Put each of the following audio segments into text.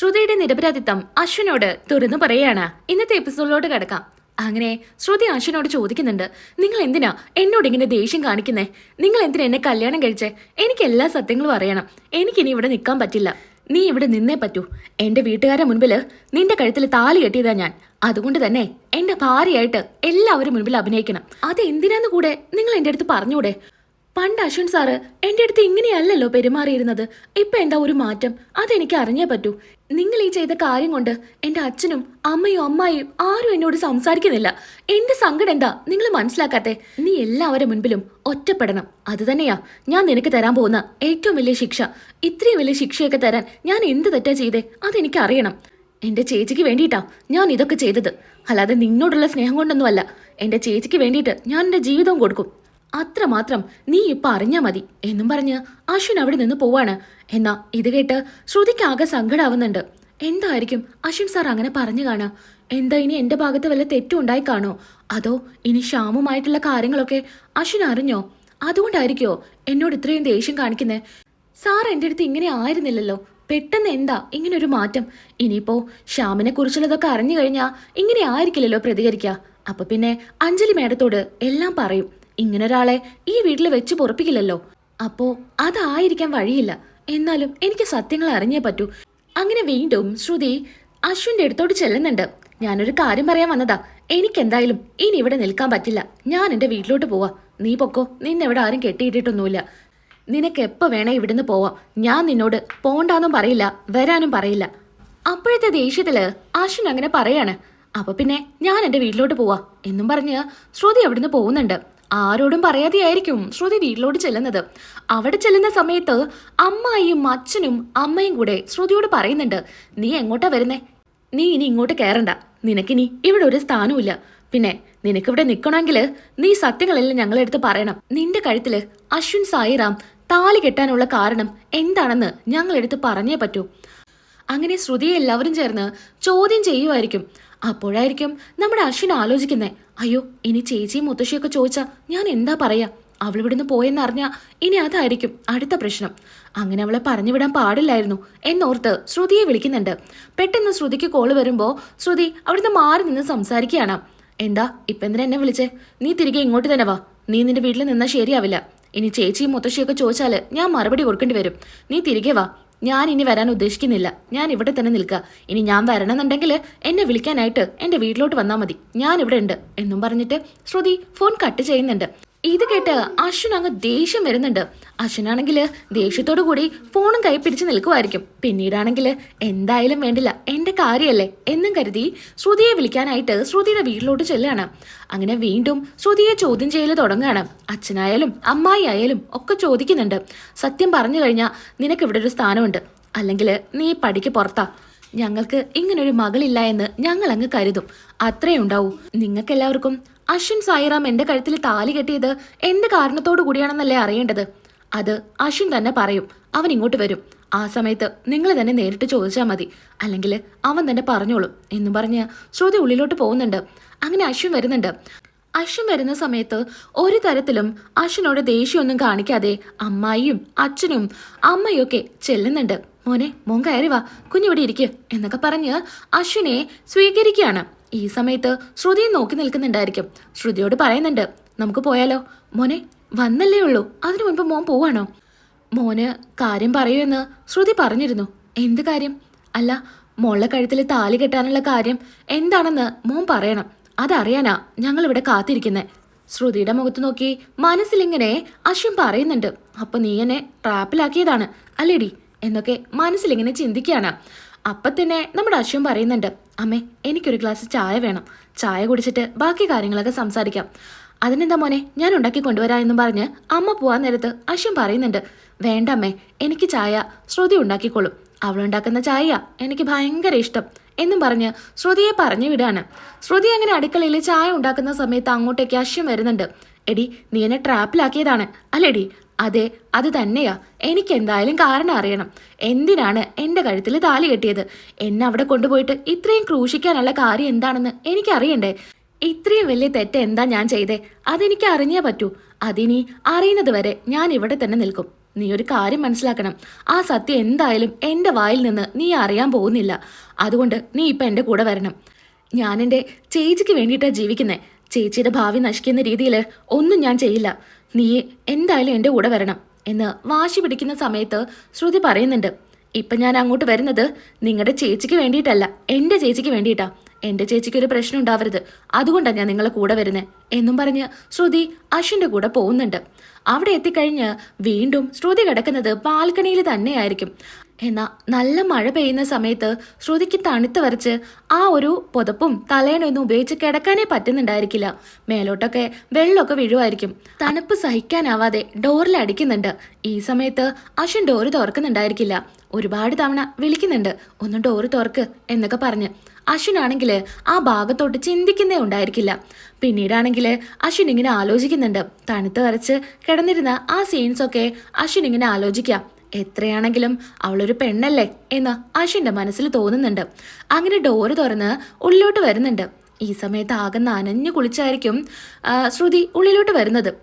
ശ്രുതിയുടെ നിരപരാധിത്വം അശ്വിനോട് തുറന്നു പറയാണ് ഇന്നത്തെ എപ്പിസോഡിലോട്ട് കിടക്കാം. അങ്ങനെ ശ്രുതി അശ്വിനോട് ചോദിക്കുന്നുണ്ട് നിങ്ങൾ എന്തിനാ എന്നോട് ഇങ്ങനെ ദേഷ്യം കാണിക്കുന്നേ? നിങ്ങൾ എന്തിനാ എന്നെ കല്യാണം കഴിച്ചേ? എനിക്ക് എല്ലാ സത്യങ്ങളും അറിയണം. എനിക്കിനി ഇവിടെ നിൽക്കാൻ പറ്റില്ല. നീ ഇവിടെ നിന്നേ പറ്റൂ. എന്റെ വീട്ടുകാരെ മുൻപിൽ നിന്റെ കഴുത്തിൽ താലി കെട്ടിയതാ ഞാൻ. അതുകൊണ്ട് തന്നെ എന്റെ ഭാര്യയായിട്ട് എല്ലാവരും മുൻപിൽ അഭിനയിക്കണം. അത് എന്തിനാന്ന് കൂടെ? നിങ്ങൾ എന്റെ അടുത്ത് പറഞ്ഞൂടെ പണ്ട് അശ്വിൻ സാറ് എന്റെ അടുത്ത് ഇങ്ങനെയല്ലല്ലോ പെരുമാറിയിരുന്നത്. ഇപ്പൊ എന്താ ഒരു മാറ്റം? അതെനിക്ക് അറിഞ്ഞേ പറ്റൂ. നിങ്ങൾ ഈ ചെയ്ത കാര്യം കൊണ്ട് എന്റെ അച്ഛനും അമ്മയും അമ്മായിയും ആരും എന്നോട് സംസാരിക്കുന്നില്ല. എന്റെ സങ്കടം എന്താ? നിങ്ങൾ മനസ്സിലാക്കാത്തെ. നീ എല്ലാവരുടെ മുൻപിലും ഒറ്റപ്പെടണം. അത് തന്നെയാ. ഞാൻ നിനക്ക് തരാൻ പോകുന്ന ഏറ്റവും വലിയ ശിക്ഷ. ഇത്രയും വലിയ ശിക്ഷയൊക്കെ തരാൻ ഞാൻ എന്ത് തെറ്റാ ചെയ്തേ? അതെനിക്ക് അറിയണം. എന്റെ ചേച്ചിക്ക് വേണ്ടിയിട്ടാ ഞാൻ ഇതൊക്കെ ചെയ്തത്. അല്ലാതെ നിന്നോടുള്ള സ്നേഹം കൊണ്ടൊന്നുമല്ല. എന്റെ ചേച്ചിക്ക് വേണ്ടിയിട്ട് ഞാൻ എന്റെ ജീവിതവും കൊടുക്കും. അത്രമാത്രം നീ ഇപ്പൊ അറിഞ്ഞാ മതി എന്നും പറഞ്ഞ് അശ്വിൻ അവിടെ നിന്ന് പോവാണ്. എന്നാ ഇത് കേട്ട് ശ്രുതിക്ക് ആകെ സങ്കടാവുന്നുണ്ട്. എന്തായിരിക്കും അശ്വിൻ സാർ അങ്ങനെ പറഞ്ഞു കാണാം എന്താ ഇനി എന്റെ ഭാഗത്ത് വല്ല തെറ്റും ഉണ്ടായി കാണോ അതോ ഇനി ശ്യാമുമായിട്ടുള്ള കാര്യങ്ങളൊക്കെ അശ്വിൻ അറിഞ്ഞോ? അതുകൊണ്ടായിരിക്കോ എന്നോട് ഇത്രയും ദേഷ്യം കാണിക്കുന്നേ? സാർ എന്റെ അടുത്ത് ഇങ്ങനെ ആയിരുന്നില്ലല്ലോ. പെട്ടെന്ന് എന്താ ഇങ്ങനെ ഒരു മാറ്റം? ഇനിയിപ്പോ ശ്യാമിനെ കുറിച്ചുള്ളതൊക്കെ അറിഞ്ഞു കഴിഞ്ഞാ ഇങ്ങനെ ആയിരിക്കില്ലല്ലോ പ്രതികരിക്കുക. അപ്പൊ പിന്നെ അഞ്ജലി മേഡത്തോട് എല്ലാം പറയും. ഇങ്ങനെ ഒരാളെ ഈ വീട്ടിൽ വെച്ച് പൊറപ്പിക്കില്ലല്ലോ. അപ്പോ അതായിരിക്കാൻ വഴിയില്ല. എന്നാലും എനിക്ക് സത്യങ്ങൾ അറിഞ്ഞേ പറ്റൂ. അങ്ങനെ വീണ്ടും ശ്രുതി അശ്വിന്റെ അടുത്തോട്ട് ചെല്ലുന്നുണ്ട്. ഞാനൊരു കാര്യം പറയാൻ വന്നതാ. എനിക്കെന്തായാലും ഇനി ഇവിടെ നിൽക്കാൻ പറ്റില്ല. ഞാൻ എന്റെ വീട്ടിലോട്ട് പോവാ. നീ പൊക്കോ. നിന്നെവിടെ ആരും കെട്ടിയിട്ടിട്ടൊന്നുമില്ല. നിനക്ക് എപ്പോ വേണേ ഇവിടുന്ന് പോവാം. ഞാൻ നിന്നോട് പോണ്ടാന്നും പറയില്ല വരാനും പറയില്ല. അപ്പോഴത്തെ ദേഷ്യത്തിൽ അശ്വിൻ അങ്ങനെ പറയാണ്. അപ്പൊ പിന്നെ ഞാൻ എന്റെ വീട്ടിലോട്ട് പോവാ എന്നും പറഞ്ഞ് ശ്രുതി അവിടുന്ന് പോകുന്നുണ്ട്. ആരോടും പറയാതെയായിരിക്കും ശ്രുതി വീട്ടിലോട്ട് ചെല്ലുന്നത്. അവിടെ ചെല്ലുന്ന സമയത്ത് അമ്മായിയും അച്ഛനും അമ്മയും കൂടെ ശ്രുതിയോട് പറയുന്നുണ്ട് നീ എങ്ങോട്ടാ വരുന്നേ? നീ ഇനി ഇങ്ങോട്ട് കയറണ്ട നിനക്കിനി ഇവിടെ ഒരു സ്ഥാനവുമില്ല. പിന്നെ നിനക്കിവിടെ നിൽക്കണമെങ്കിൽ നീ സത്യങ്ങളെല്ലാം ഞങ്ങളെടുത്ത് പറയണം. നിന്റെ കഴുത്തിൽ അശ്വിൻ സായിറാം താലി കെട്ടാനുള്ള കാരണം എന്താണെന്ന് ഞങ്ങളെടുത്ത് പറഞ്ഞേ പറ്റൂ. അങ്ങനെ ശ്രുതിയെ എല്ലാവരും ചേർന്ന് ചോദ്യം ചെയ്യുമായിരിക്കും അപ്പോഴായിരിക്കും നമ്മുടെ അശ്വിൻ ആലോചിക്കുന്നത് അയ്യോ ഇനി ചേച്ചിയും മുത്തശ്ശിയൊക്കെ ചോദിച്ചാൽ ഞാൻ എന്താ പറയാ? അവളിവിടുന്ന് പോയെന്നറിഞ്ഞാൽ പോയെന്നറിഞ്ഞാ ഇനി അതായിരിക്കും അടുത്ത പ്രശ്നം. അങ്ങനെ അവളെ പറഞ്ഞു വിടാൻ പാടില്ലായിരുന്നു എന്നോർത്ത് ശ്രുതിയെ വിളിക്കുന്നുണ്ട്. പെട്ടെന്ന് ശ്രുതിക്ക് കോൾ വരുമ്പോൾ ശ്രുതി അവിടുന്ന് മാറി നിന്ന് സംസാരിക്കുകയാണ്. എന്താ ഇപ്പം എന്തിനാ എന്നെ വിളിച്ചേ? നീ തിരികെ ഇങ്ങോട്ട് തന്നെ വാ. നീ നിന്റെ വീട്ടിൽ നിന്നാൽ ശരിയാവില്ല. ഇനി ചേച്ചിയും മുത്തശ്ശിയൊക്കെ ചോദിച്ചാൽ ഞാൻ മറുപടി കൊടുക്കേണ്ടി വരും. നീ തിരികെ വാ. ഞാൻ ഇനി വരാൻ ഉദ്ദേശിക്കുന്നില്ല. ഞാൻ ഇവിടെ തന്നെ നിൽക്കുക ഇനി ഞാൻ വരണമെന്നുണ്ടെങ്കിൽ എന്നെ വിളിക്കാനായിട്ട് എന്റെ വീട്ടിലോട്ട് വന്നാൽ മതി. ഞാൻ ഇവിടെ ഉണ്ട് എന്നും പറഞ്ഞിട്ട് ശ്രുതി ഫോൺ കട്ട് ചെയ്യുന്നുണ്ട്. ഇത് കേട്ട് അശ്വിൻ അങ്ങ് ദേഷ്യം വരുന്നുണ്ട്. അശ്വിനാണെങ്കിൽ ദേഷ്യത്തോടു കൂടി ഫോണും കൈ പിടിച്ച് നിൽക്കുമായിരിക്കും പിന്നീടാണെങ്കിൽ എന്തായാലും വേണ്ടില്ല എന്റെ കാര്യമല്ലേ എന്നും കരുതി ശ്രുതിയെ വിളിക്കാനായിട്ട് ശ്രുതിയുടെ വീട്ടിലോട്ട് ചെല്ലുകയാണ് അങ്ങനെ വീണ്ടും ശ്രുതിയെ ചോദ്യം ചെയ്യൽ തുടങ്ങുകയാണ് അച്ഛനായാലും അമ്മായി ആയാലും ഒക്കെ ചോദിക്കുന്നുണ്ട്. സത്യം പറഞ്ഞു കഴിഞ്ഞാൽ നിനക്ക് ഇവിടെ ഒരു സ്ഥാനമുണ്ട്. അല്ലെങ്കിൽ നീ പടിക്ക് പുറത്താ. ഞങ്ങൾക്ക് ഇങ്ങനൊരു മകളില്ല എന്ന് ഞങ്ങൾ അങ്ങ് കരുതും. അത്രേ ഉണ്ടാവൂ. നിങ്ങൾക്കെല്ലാവർക്കും അശ്വിൻ സായിറാം എന്റെ കഴുത്തിൽ താലി കെട്ടിയത് എന്ത് കാരണത്തോടു കൂടിയാണെന്നല്ലേ അറിയേണ്ടത്. അത് അശ്വിൻ തന്നെ പറയും. അവൻ ഇങ്ങോട്ട് വരും. ആ സമയത്ത് നിങ്ങൾ തന്നെ നേരിട്ട് ചോദിച്ചാൽ മതി. അല്ലെങ്കിൽ അവൻ തന്നെ പറഞ്ഞോളും എന്നും പറഞ്ഞ് ശ്രുതി ഉള്ളിലോട്ട് പോകുന്നുണ്ട്. അങ്ങനെ അശ്വിൻ വരുന്നുണ്ട്. അശ്വിൻ വരുന്ന സമയത്ത് ഒരു തരത്തിലും അശ്വിനോട് ദേഷ്യമൊന്നും കാണിക്കാതെ അമ്മായിയും അച്ഛനും അമ്മയും ഒക്കെ ചെല്ലുന്നുണ്ട്. മോനെ മോൻ കയറി വാ. കുഞ്ഞിവിടെ ഇരിക്കുക എന്നൊക്കെ പറഞ്ഞ് അശ്വിനെ സ്വീകരിക്കുകയാണ്. ഈ സമയത്ത് ശ്രുതി നോക്കി നിൽക്കുന്നുണ്ടായിരിക്കും. ശ്രുതിയോട് പറയുന്നുണ്ട് നമുക്ക് പോയാലോ? മോനെ വന്നല്ലേ ഉള്ളൂ. അതിനു മുൻപ് മോൻ പോവാണോ? മോന് കാര്യം പറയുമെന്ന് ശ്രുതി പറഞ്ഞിരുന്നു. എന്ത് കാര്യം? അല്ല മോളുടെ കഴുത്തിൽ താലി കെട്ടാനുള്ള കാര്യം എന്താണെന്ന് മോൻ പറയണം. അതറിയാനാ ഞങ്ങൾ ഇവിടെ കാത്തിരിക്കുന്നേ. ശ്രുതിയുടെ മുഖത്ത് നോക്കി മനസ്സിലിങ്ങനെ അശ്വിൻ പറയുന്നുണ്ട് അപ്പൊ നീ എന്നെ ട്രാപ്പിലാക്കിയതാണ് അല്ലേടി? എന്നൊക്കെ മനസ്സിലിങ്ങനെ ചിന്തിക്കുകയാണ്. അപ്പത്തന്നെ നമ്മുടെ അശ്വൻ പറയുന്നുണ്ട് അമ്മേ എനിക്കൊരു ഗ്ലാസ് ചായ വേണം. ചായ കുടിച്ചിട്ട് ബാക്കി കാര്യങ്ങളൊക്കെ സംസാരിക്കാം. അതിനെന്താ മോനെ ഞാൻ ഉണ്ടാക്കി കൊണ്ടുവരാ എന്നും പറഞ്ഞ് അമ്മ പോവാൻ നേരത്ത് അശ്വൻ പറയുന്നുണ്ട് വേണ്ട അമ്മേ എനിക്ക് ചായ ശ്രുതി ഉണ്ടാക്കിക്കോളും. അവളുണ്ടാക്കുന്ന ചായ എനിക്ക് ഭയങ്കര ഇഷ്ടം എന്നും പറഞ്ഞ് ശ്രുതിയെ പറഞ്ഞു വിടാണ്. ശ്രുതി അങ്ങനെ അടുക്കളയിൽ ചായ ഉണ്ടാക്കുന്ന സമയത്ത് അങ്ങോട്ടേക്ക് അശ്വം വരുന്നുണ്ട്. എടി നീ എന്നെ ട്രാപ്പിലാക്കിയതാണ് അല്ലേടി അതെ അത് തന്നെയാ. എനിക്ക് എന്തായാലും കാരണം അറിയണം. എന്തിനാണ് എന്റെ കഴുത്തിൽ താലി കെട്ടിയത്? എന്നെ അവിടെ കൊണ്ടുപോയിട്ട് ഇത്രയും ക്രൂശിക്കാനുള്ള കാര്യം എന്താണെന്ന് എനിക്കറിയണ്ടേ? ഇത്രയും വലിയ തെറ്റ് എന്താ ഞാൻ ചെയ്തേ? അതെനിക്ക് അറിഞ്ഞേ പറ്റൂ. അതിനി അറിയുന്നത് വരെ ഞാൻ ഇവിടെ തന്നെ നിൽക്കും. നീ ഒരു കാര്യം മനസ്സിലാക്കണം. ആ സത്യം എന്തായാലും എന്റെ വായിൽ നിന്ന് നീ അറിയാൻ പോകുന്നില്ല. അതുകൊണ്ട് നീ ഇപ്പം എന്റെ കൂടെ വരണം. ഞാൻ എന്റെ ചേച്ചിക്ക് വേണ്ടിയിട്ടാണ് ജീവിക്കുന്നത് ചേച്ചിയുടെ ഭാവി നശിക്കുന്ന രീതിയിൽ ഒന്നും ഞാൻ ചെയ്യില്ല. നീ എന്തായാലും എന്റെ കൂടെ വരണം എന്ന് വാശി പിടിക്കുന്ന സമയത്ത് ശ്രുതി പറയുന്നുണ്ട്. ഇപ്പം ഞാൻ അങ്ങോട്ട് വരുന്നത് നിങ്ങളുടെ ചേച്ചിക്ക് വേണ്ടിയിട്ടല്ല എന്റെ ചേച്ചിക്ക് വേണ്ടിയിട്ടാ. എന്റെ ചേച്ചിക്ക് ഒരു പ്രശ്നം ഉണ്ടാവരുത്. അതുകൊണ്ടാണ് ഞാൻ നിങ്ങളെ കൂടെ വരുന്നത് എന്നും പറഞ്ഞ് ശ്രുതി അശ്വിന്റെ കൂടെ പോകുന്നുണ്ട്. അവിടെ എത്തിക്കഴിഞ്ഞ് വീണ്ടും ശ്രുതി കിടക്കുന്നത് ബാൽക്കണിയിൽ തന്നെയായിരിക്കും. എന്നാൽ നല്ല മഴ പെയ്യുന്ന സമയത്ത് ശ്രുതിക്ക് തണുത്ത് വരച്ച് ആ ഒരു പുതപ്പും തലേണൊന്നും ഉപയോഗിച്ച് കിടക്കാനേ പറ്റുന്നുണ്ടായിരിക്കില്ല. മേലോട്ടൊക്കെ വെള്ളമൊക്കെ വീഴുമായിരിക്കും. തണുപ്പ് സഹിക്കാനാവാതെ ഡോറിൽ അടിക്കുന്നുണ്ട്. ഈ സമയത്ത് അശ്വൻ ഡോറ് തുറക്കുന്നുണ്ടായിരിക്കില്ല. ഒരുപാട് തവണ വിളിക്കുന്നുണ്ട്. ഒന്ന് ഡോറ് തുറക്ക് എന്നൊക്കെ പറഞ്ഞ് അശ്വിനാണെങ്കിൽ ആ ഭാഗത്തോട്ട് ചിന്തിക്കുന്നേ ഉണ്ടായിരിക്കില്ല. പിന്നീടാണെങ്കിൽ അശ്വിൻ ഇങ്ങനെ ആലോചിക്കുന്നുണ്ട്. തണുത്ത് വരച്ച് കിടന്നിരുന്ന ആ സീൻസൊക്കെ അശ്വിൻ ഇങ്ങനെ ആലോചിക്കാം. എത്രയാണെങ്കിലും അവളൊരു പെണ്ണല്ലേ എന്ന് അശ്വിന്റെ മനസ്സിൽ തോന്നുന്നുണ്ട്. അങ്ങനെ ഡോറ് തുറന്ന് ഉള്ളിലോട്ട് വരുന്നുണ്ട്. ഈ സമയത്ത് ആകെ നനഞ്ഞു കുളിച്ചായിരിക്കും ശ്രുതി ഉള്ളിലോട്ട് വരുന്നത്.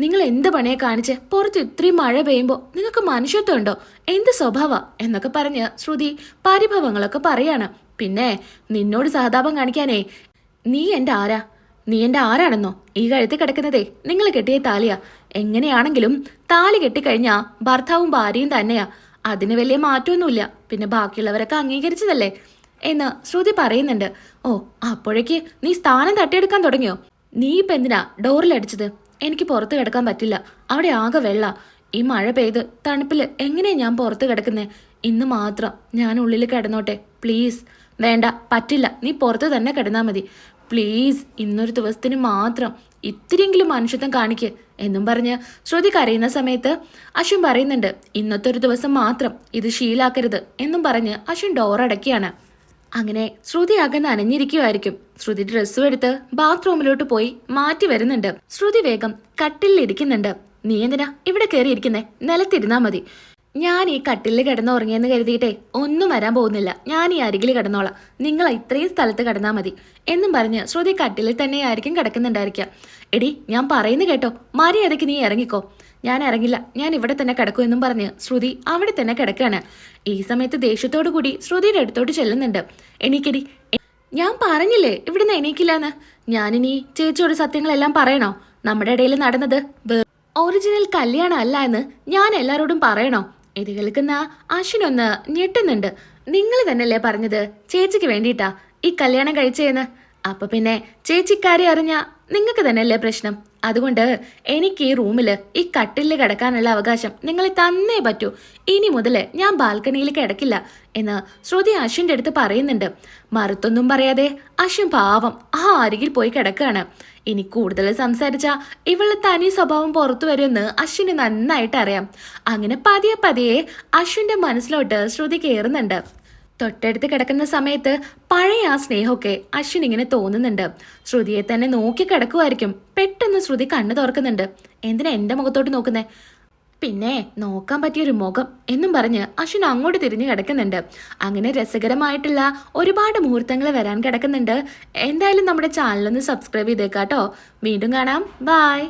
നിങ്ങൾ എന്ത് പണിയെ കാണിച്ച്? പുറത്ത് ഇത്രയും മഴ പെയ്യുമ്പോൾ നിങ്ങൾക്ക് മനുഷ്യത്വം ഉണ്ടോ? എന്ത് സ്വഭാവ? എന്നൊക്കെ പറഞ്ഞ് ശ്രുതി പരിഭവങ്ങളൊക്കെ പറയാണ്. പിന്നെ നിന്നോട് സഹതാപം കാണിക്കാനേ നീ എന്റെ ആരാ? നീ എന്റെ ആരാണെന്നോ? ഈ കഴുത്തിൽ കിടക്കുന്നതേ നിങ്ങൾ കെട്ടിയ താലിയ. എങ്ങനെയാണെങ്കിലും താലി കെട്ടിക്കഴിഞ്ഞാ ഭർത്താവും ഭാര്യയും തന്നെയാ. അതിന് വലിയ മാറ്റമൊന്നുമില്ല പിന്നെ ബാക്കിയുള്ളവരൊക്കെ അംഗീകരിച്ചതല്ലേ? എന്ന് ശ്രുതി പറയുന്നുണ്ട്. ഓ അപ്പോഴേക്ക് നീ സ്ഥാനം തട്ടിയെടുക്കാൻ തുടങ്ങിയോ? നീ ഇപ്പം എന്തിനാ ഡോറിലടിച്ചത്? എനിക്ക് പുറത്ത് കിടക്കാൻ പറ്റില്ല. അവിടെ ആകെ വെള്ള. ഈ മഴ പെയ്ത് തണുപ്പിൽ എങ്ങനെയാ ഞാൻ പുറത്ത് കിടക്കുന്നേ? ഇന്ന് മാത്രം ഞാൻ ഉള്ളിൽ കിടന്നോട്ടെ. പ്ലീസ്. വേണ്ട പറ്റില്ല. നീ പുറത്ത് തന്നെ കിടന്നാൽ മതി. പ്ലീസ് ഇന്നൊരു ദിവസത്തിന് മാത്രം ഇത്തിരിയെങ്കിലും മനുഷ്യത്വം കാണിക്ക് എന്നും പറഞ്ഞ് ശ്രുതി കരയുന്ന സമയത്ത് അശ്വിൻ പറയുന്നുണ്ട് ഇന്നത്തെ ഒരു ദിവസം മാത്രം ഇത് ശീലാക്കരുത് എന്നും പറഞ്ഞ് അശ്വിൻ ഡോർ അടക്കിയാണ് അങ്ങനെ ശ്രുതി ആകെ നനഞ്ഞിരിക്കുമായിരിക്കും ശ്രുതി ഡ്രസ്സും എടുത്ത് ബാത്റൂമിലോട്ട് പോയി മാറ്റി വരുന്നുണ്ട്. ശ്രുതി വേഗം കട്ടിലിരിക്കുന്നുണ്ട് നീ എന്തിനാ ഇവിടെ കയറിയിരിക്കുന്നേ നിലത്തിരുന്നാ മതി. ഞാൻ ഈ കട്ടിലിൽ കിടന്നുറങ്ങിയെന്ന് കരുതിയിട്ടേ ഒന്നും വരാൻ പോകുന്നില്ല. ഞാൻ ഈ അരികിൽ കിടന്നോളാം. നിങ്ങൾ ഇത്രയും സ്ഥലത്ത് കിടന്നാൽ മതി. എന്നും പറഞ്ഞ് ശ്രുതി കട്ടിലിൽ തന്നെയായിരിക്കും കിടക്കുന്നുണ്ടായിരിക്കുക. എടി ഞാൻ പറയുന്നു കേട്ടോ. മര്യാദയ്ക്ക് നീ ഇറങ്ങിക്കോ. ഞാൻ ഇറങ്ങില്ല. ഞാൻ ഇവിടെ തന്നെ കിടക്കും എന്നും പറഞ്ഞ് ശ്രുതി അവിടെ തന്നെ കിടക്കുകയാണ്. ഈ സമയത്ത് ദേഷ്യത്തോടു കൂടി ശ്രുതിയുടെ അടുത്തോട്ട് ചെല്ലുന്നുണ്ട്. എണീക്കടി. ഞാൻ പറഞ്ഞില്ലേ ഇവിടുന്ന് എണീക്കില്ലാന്ന്? ഞാനിനി ചേച്ചിയോട് സത്യങ്ങളെല്ലാം പറയണോ? നമ്മുടെ ഇടയിൽ നടന്നത് ഒറിജിനൽ കല്യാണം അല്ല എന്ന് ഞാൻ എല്ലാരോടും പറയണോ? ഇത് കേൾക്കുന്ന അശ്വിനൊന്ന് ഞെട്ടുന്നുണ്ട്. നിങ്ങൾ തന്നെയല്ലേ പറഞ്ഞത്? ചേച്ചിക്ക് വേണ്ടിയിട്ടാ ഈ കല്യാണം കഴിച്ചേന്ന്. അപ്പൊ പിന്നെ ചേച്ചിക്കാരെ അറിഞ്ഞ നിങ്ങൾക്ക് തന്നെയല്ലേ പ്രശ്നം? അതുകൊണ്ട് എനിക്ക് ഈ റൂമിൽ ഈ കട്ടിലിൽ കിടക്കാനുള്ള അവകാശം നിങ്ങൾ തന്നേ പറ്റൂ. ഇനി മുതൽ ഞാൻ ബാൽക്കണിയിൽ കിടക്കില്ല എന്ന് ശ്രുതി അശ്വിന്റെ അടുത്ത് പറയുന്നുണ്ട്. മറുത്തൊന്നും പറയാതെ അശ്വിൻ പാവം ആ അരികിൽ പോയി കിടക്കുകയാണ്. ഇനി കൂടുതൽ സംസാരിച്ചാൽ ഇവളുടെ തനി സ്വഭാവം പുറത്തു വരുമെന്ന് അശ്വിന് നന്നായിട്ട് അറിയാം. അങ്ങനെ പതിയെ പതിയെ അശ്വിന്റെ മനസ്സിലോട്ട് ശ്രുതി കയറുന്നുണ്ട് തൊട്ടടുത്ത് കിടക്കുന്ന സമയത്ത് പഴയ ആ സ്നേഹമൊക്കെ അശ്വിൻ ഇങ്ങനെ തോന്നുന്നുണ്ട്. ശ്രുതിയെ തന്നെ നോക്കി കിടക്കുമായിരിക്കും പെട്ടെന്ന് ശ്രുതി കണ്ണു തുറക്കുന്നുണ്ട്. എന്തിനാ എന്റെ മുഖത്തോട്ട് നോക്കുന്നേ? പിന്നെ നോക്കാൻ പറ്റിയൊരു മുഖം എന്നും പറഞ്ഞ് അശ്വിൻ അങ്ങോട്ട് തിരിഞ്ഞു കിടക്കുന്നുണ്ട്. അങ്ങനെ രസകരമായിട്ടുള്ള ഒരുപാട് മുഹൂർത്തങ്ങൾ വരാൻ കിടക്കുന്നുണ്ട്. എന്തായാലും നമ്മുടെ ചാനലൊന്ന് സബ്സ്ക്രൈബ് ചെയ്തേക്കാട്ടോ. വീണ്ടും കാണാം. ബായ്